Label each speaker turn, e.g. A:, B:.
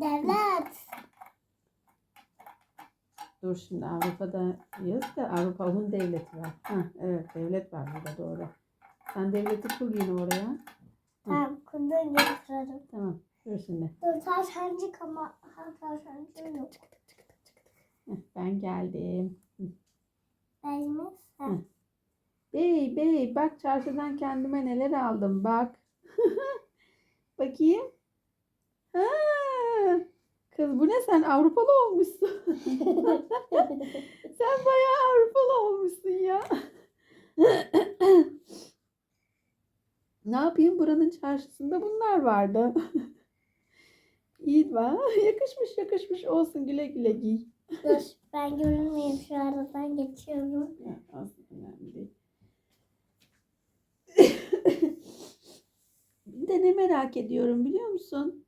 A: Devlet.
B: Dur şimdi Avrupa'dayız da Avrupa onun devleti var. Heh, evet devlet var burada doğru. Sen devleti kur yine oraya.
A: Tamam kurdun getiririm.
B: Tamam. Dur şimdi.
A: Dur tavşancık ama ha, tavşancık yok.
B: Ben geldim.
A: Elimiz. Ha.
B: Hı. Bey bey bak çarşıdan kendime neler aldım bak. Bakayım. Ha, kız bu ne sen Avrupalı olmuşsun. sen bayağı Avrupalı olmuşsun ya. ne yapayım buranın çarşısında bunlar vardı. İyi var. Yakışmış yakışmış olsun güle güle giy.
A: Dur ben görünmeyeyim şu aradan geçiyorum.
B: Ya, aslında önemli değil. Bir de ne merak ediyorum biliyor musun?